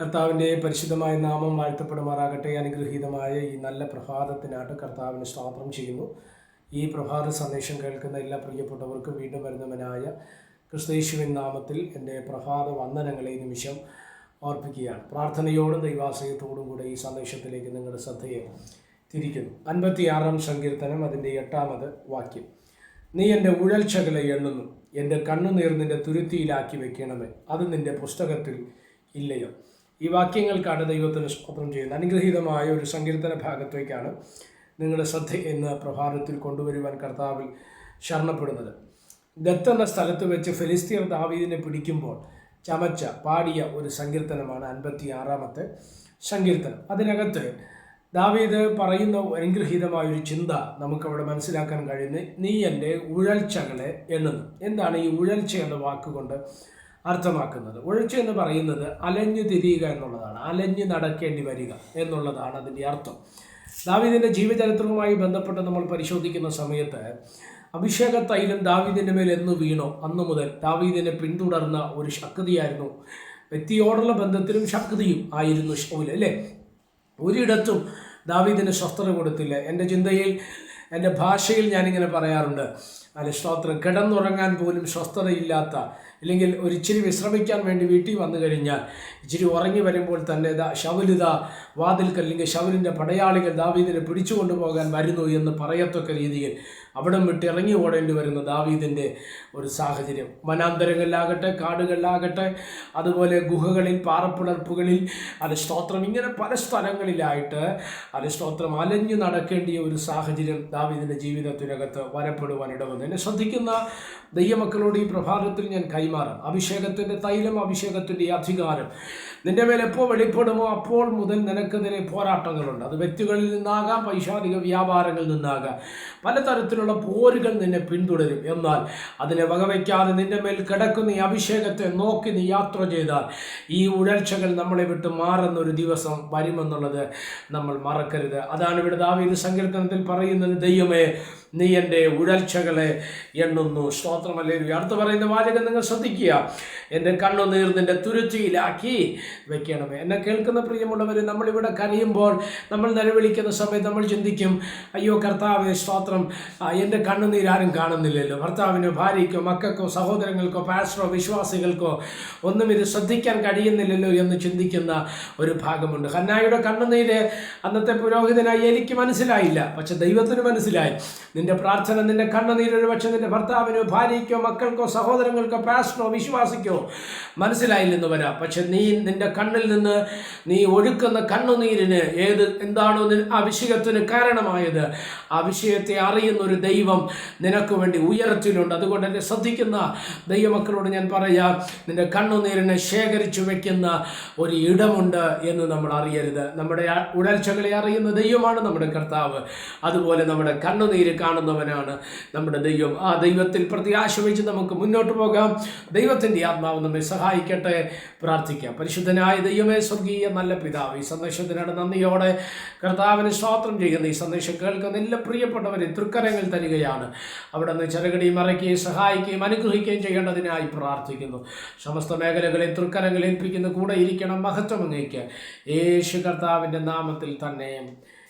കർത്താവിന്റെ പരിശുദ്ധമായ നാമം വാഴ്ത്തപ്പെടുമാറാകട്ടെ. അനുഗ്രഹീതമായ ഈ നല്ല പ്രഭാതത്തിനായിട്ട് കർത്താവിന് സ്തോത്രം ചെയ്യുന്നു. ഈ പ്രഭാത സന്ദേശം കേൾക്കുന്ന എല്ലാ പ്രിയപ്പെട്ടവർക്കും വീണ്ടും വരുന്നവനായ ക്രിസ്തീശുവിൻ നാമത്തിൽ എന്റെ പ്രഭാത വന്ദനങ്ങളെ നിമിഷം ഓർപ്പിക്കുകയാണ്. പ്രാർത്ഥനയോടും ദൈവാശ്രയത്തോടും കൂടെ ഈ സന്ദേശത്തിലേക്ക് നിങ്ങളുടെ ശ്രദ്ധയെ തിരിക്കുന്നു. അൻപത്തിയാറാം സങ്കീർത്തനം അതിന്റെ എട്ടാമത് വാക്യം. നീ എന്റെ ഉഴൽച്ചകളെ എണ്ണുന്നു. എന്റെ കണ്ണുനീർ നിന്റെ തുരുത്തിയിലാക്കി വെക്കണമേ. അത് നിന്റെ പുസ്തകത്തിൽ ഇല്ലയോ? ഈ വാക്യങ്ങൾക്കാണ് ദൈവത്തിന് സ്തോത്രം ചെയ്യുന്നത്. അനുഗ്രഹീതമായ ഒരു സങ്കീർത്തന ഭാഗത്തേക്കാണ് നിങ്ങളുടെ ശ്രദ്ധ എന്ന് പ്രഭാതത്തിൽ കൊണ്ടുവരുവാൻ കർത്താവിൽ ശരണപ്പെടുന്നത്. ഗത്ത് എന്ന സ്ഥലത്ത് വെച്ച് ഫെലിസ്തീർ ദാവീദിനെ പിടിക്കുമ്പോൾ ചമച്ച പാടിയ ഒരു സങ്കീർത്തനമാണ് അൻപത്തി ആറാമത്തെ സങ്കീർത്തനം. അതിനകത്ത് ദാവീദ് പറയുന്ന അനുഗ്രഹീതമായ ഒരു ചിന്ത നമുക്കവിടെ മനസ്സിലാക്കാൻ കഴിയുന്നത് നീ എന്റെ ഉഴൽച്ചകളെ എണ്ണുന്നു. എന്താണ് ഈ ഉഴൽച്ച എന്ന വാക്കുകൊണ്ട് അർത്ഥമാക്കുന്നത്. ഒഴിച്ചു എന്ന് പറയുന്നത് അലഞ്ഞു തിരിയുക എന്നുള്ളതാണ്. അലഞ്ഞു നടക്കേണ്ടി വരിക എന്നുള്ളതാണ് അതിന്റെ അർത്ഥം. ദാവീദിന്റെ ജീവചരിത്രവുമായി ബന്ധപ്പെട്ട് നമ്മൾ പരിശോധിക്കുന്ന സമയത്ത് അഭിഷേക തൈലം ദാവീദിന്റെ മേൽ എന്ന് വീണോ? അന്നു മുതൽ ദാവീദിനെ പിന്തുടർന്ന ഒരു ശക്തിയായിരുന്നു. വ്യക്തിയോടുള്ള ബന്ധത്തിലും ശക്തിയും ആയിരുന്നു ഷൗൽ അല്ലേ? ഒരിടത്തും ദാവീദിന് സ്വസ്ഥത കൊടുത്തില്ല. എന്റെ ചിന്തയിൽ എന്റെ ഭാഷയിൽ ഞാനിങ്ങനെ പറയാറുണ്ട്. അല്ലെ സ്തോത്രം. കിടന്നുറങ്ങാൻ പോലും സ്വസ്ഥതയില്ലാത്ത ഇല്ലെങ്കിൽ ഒരു ഇച്ചിരി വിശ്രമിക്കാൻ വേണ്ടി വീട്ടിൽ വന്നു കഴിഞ്ഞാൽ ഇച്ചിരി ഉറങ്ങി വരുമ്പോൾ തന്നെ ദാ ശവലിത വാതിൽക്കൽ അല്ലെങ്കിൽ ശവലിന്റെ പടയാളികൾ ദാവീദിനെ പിടിച്ചു കൊണ്ടുപോകാൻ വരുന്നു എന്ന് പറയത്തക്ക രീതിയിൽ അവിടം വിട്ട് ഇറങ്ങി ഓടേണ്ടി വരുന്ന ദാവീദിന്റെ ഒരു സാഹചര്യം. വനാന്തരങ്ങളിലാകട്ടെ കാടുകളിലാകട്ടെ അതുപോലെ ഗുഹകളിൽ പാറപ്പിളർപ്പുകളിൽ അത് സ്തോത്രം ഇങ്ങനെ പല സ്ഥലങ്ങളിലായിട്ട് അത് സ്തോത്രം അലഞ്ഞു നടക്കേണ്ടിയ ഒരു സാഹചര്യം ദാവീദിന്റെ ജീവിതത്തിനകത്ത് വരപ്പെടുവാൻ ഇടവന്നു എന്നെ ശ്രദ്ധിക്കുന്ന ദൈവമക്കളോട് ഈ പ്രഭാതത്തിൽ ഞാൻ കൈമാറാം. അഭിഷേകത്തിന്റെ തൈലം അഭിഷേകത്തിന്റെ അധികാരം. നിന്റെ മേൽ എപ്പോൾ വെളിപ്പെടുമോ അപ്പോൾ മുതൽ നിനക്കെതിരെ പോരാട്ടങ്ങളുണ്ട്. അത് വ്യക്തികളിൽ നിന്നാകാം പൈശാചിക വ്യാപാരങ്ങളിൽ നിന്നാകാം. പലതരത്തിലുള്ള പോരുകൾ നിന്നെ പിന്തുടരും. എന്നാൽ അതിനെ വകവയ്ക്കാതെ നിന്റെ മേൽ കിടക്കുന്ന ഈ അഭിഷേകത്തെ നോക്കി നീ യാത്ര ചെയ്താൽ ഈ ഉഴൽച്ചകൾ നമ്മളെ വിട്ട് മാറുന്ന ഒരു ദിവസം വരുമെന്നുള്ളത് നമ്മൾ മറക്കരുത്. അതാണ് ഇവിടെ ദാവീദ് സങ്കീർത്തനത്തിൽ പറയുന്നത് ദൈവമേ നീ എന്റെ ഉഴൽച്ചകളെ എണ്ണുന്നു. സ്തോത്രമല്ലേ അടുത്ത് പറയുന്ന വാചകം നിങ്ങൾ ശ്രദ്ധിക്കുക. എന്റെ കണ്ണുനീർ നിന്റെ തുരുത്തിയിലാക്കി വെക്കണമേ. എന്നെ കേൾക്കുന്ന പ്രിയമുള്ളവർ നമ്മളിവിടെ കരയുമ്പോൾ നമ്മൾ നിലവിളിക്കുന്ന സമയത്ത് നമ്മൾ ചിന്തിക്കും അയ്യോ കർത്താവ് സ്തോത്രം. എന്റെ കണ്ണുനീർ ആരും കാണുന്നില്ലല്ലോ. ഭർത്താവിനോ ഭാര്യയ്ക്കോ മക്കൾക്കോ സഹോദരങ്ങൾക്കോ പാസ്റ്ററോ വിശ്വാസികൾക്കോ ഒന്നും ഇത് ശ്രദ്ധിക്കാൻ കഴിയുന്നില്ലല്ലോ എന്ന് ചിന്തിക്കുന്ന ഒരു ഭാഗമുണ്ട്. ഹന്നായുടെ കണ്ണുനീര് അന്നത്തെ പുരോഹിതനായി എനിക്ക് മനസ്സിലായില്ല. പക്ഷെ ദൈവത്തിന് മനസ്സിലായി. നിന്റെ പ്രാർത്ഥന നിന്റെ കണ്ണുനീര് ഒരു പക്ഷെ നിന്റെ ഭർത്താവിനോ ഭാര്യയ്ക്കോ മക്കൾക്കോ സഹോദരങ്ങൾക്കോ പാസ്റ്ററോ വിശ്വാസിക്കോ മനസ്സിലായില്ലെന്ന് വരാം. പക്ഷെ നീ നിന്റെ കണ്ണിൽ നിന്ന് നീ ഒഴുക്കുന്ന കണ്ണുനീരിന് ഏത് എന്താണോ അഭിഷേകത്തിന് കാരണമായത്. ആ വിഷയത്തെ അറിയുന്ന ഒരു ദൈവം നിനക്ക് വേണ്ടി ഉയരത്തിലുണ്ട്. അതുകൊണ്ട് എന്നെ ശ്രദ്ധിക്കുന്ന ദൈവമക്കളോട് ഞാൻ പറയാം നിന്റെ കണ്ണുനീരിനെ ശേഖരിച്ചു വെക്കുന്ന ഒരു ഇടമുണ്ട് എന്ന് നമ്മൾ അറിയരുത്. നമ്മുടെ ഉടൽച്ചകളെ അറിയുന്ന ദൈവമാണ് നമ്മുടെ കർത്താവ്. അതുപോലെ നമ്മുടെ കണ്ണുനീര് കാണുന്നവനാണ് നമ്മുടെ ദൈവം. ആ ദൈവത്തിൽ പ്രത്യാശ വെച്ച് നമുക്ക് മുന്നോട്ട് പോകാം. ദൈവത്തിന്റെ ആത്മാവ് നമ്മെ സഹായിക്കട്ടെ. പ്രാർത്ഥിക്കാം. പരിശുദ്ധനായ ദൈവമേ സ്വർഗീയ നല്ല പിതാവ് ഈ സന്ദേശത്തിനാണ് നന്ദിയോടെ കർത്താവിന് സ്വാത്രം ചെയ്യുന്ന ഈ സന്ദേശം കേൾക്കുന്ന നല്ല പ്രിയപ്പെട്ടവരെ തൃക്കരങ്ങൾ തരികയാണ്. അവിടെ നിന്ന് ചെറുകടിയും മറയ്ക്കുകയും സഹായിക്കുകയും അനുഗ്രഹിക്കുകയും ചെയ്യേണ്ടതിനായി പ്രാർത്ഥിക്കുന്നു. സമസ്ത മേഖലകളെ തൃക്കരങ്ങൾ ഏൽപ്പിക്കുന്ന കൂടെ ഇരിക്കണം. മഹത്വം അങ്ങേക്ക്. യേശു കർത്താവിന്റെ നാമത്തിൽ തന്നെ